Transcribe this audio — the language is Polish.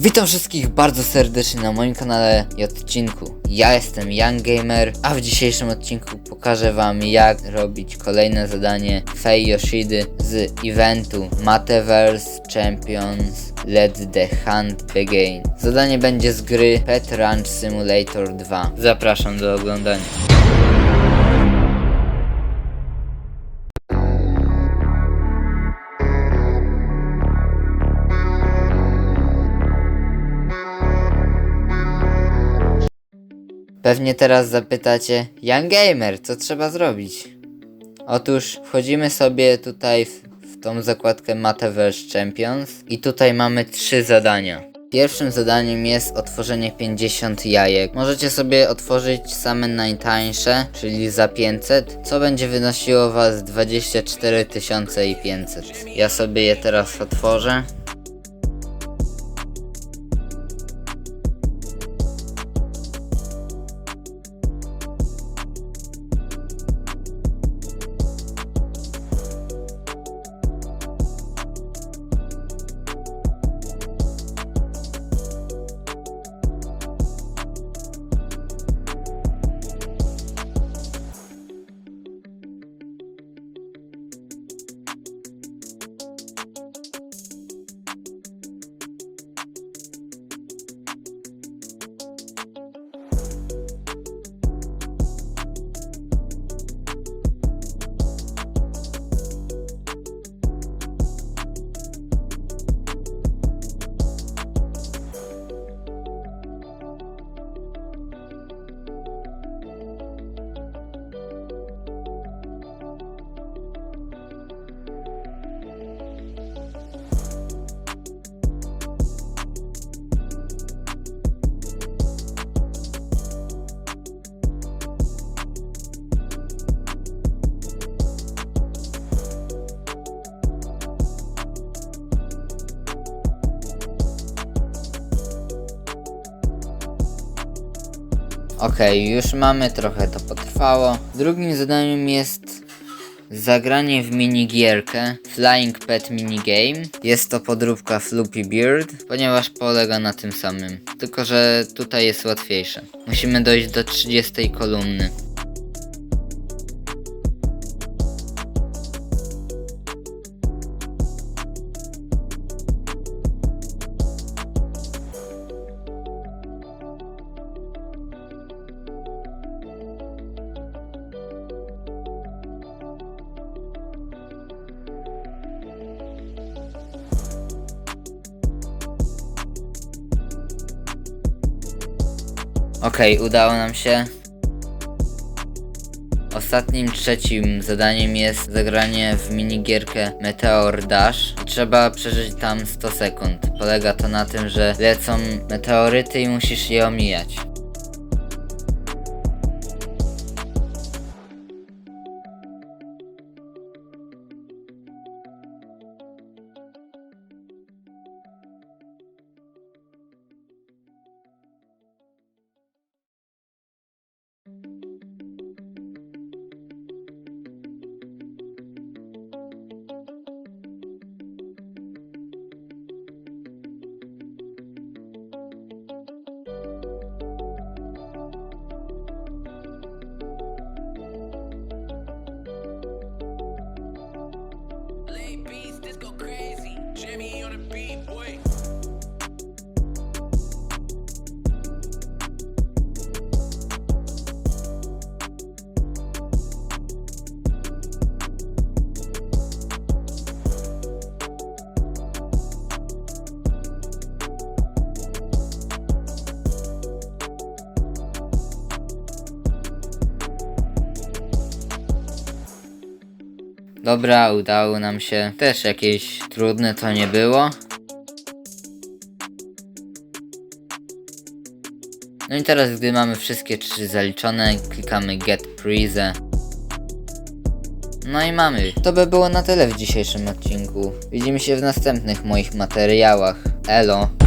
Witam wszystkich bardzo serdecznie na moim kanale i odcinku. Ja jestem Young Gamer, a w dzisiejszym odcinku pokażę wam jak robić kolejne zadanie Fei Yoshidy z eventu Metaverse Champions Let the Hunt Begin. Zadanie będzie z gry Pet Ranch Simulator 2. Zapraszam do oglądania. Pewnie teraz zapytacie, Young Gamer, co trzeba zrobić? Otóż wchodzimy sobie tutaj w, w tą zakładkę Metaverse Champions i tutaj mamy trzy zadania. Pierwszym zadaniem jest otworzenie 50 jajek. Możecie sobie otworzyć same najtańsze, czyli za 500, co będzie wynosiło was 24 500. Ja sobie je teraz otworzę. Okej, już mamy, trochę to potrwało. Drugim zadaniem jest zagranie w minigierkę Flying Pet Minigame. Jest to podróbka Floopy Beard, ponieważ polega na tym samym. Tylko, że tutaj jest łatwiejsze. Musimy dojść do 30 kolumny. Okej, udało nam się. Ostatnim trzecim zadaniem jest zagranie w minigierkę Meteor Dash. Trzeba przeżyć tam 100 sekund. Polega to na tym, że lecą meteoryty i musisz je omijać. Jimmy Dobra, udało nam się. Też jakieś trudne to nie było. No i teraz, gdy mamy wszystkie trzy zaliczone, klikamy Get Prize. No i mamy. To by było na tyle w dzisiejszym odcinku. Widzimy się w następnych moich materiałach. Elo.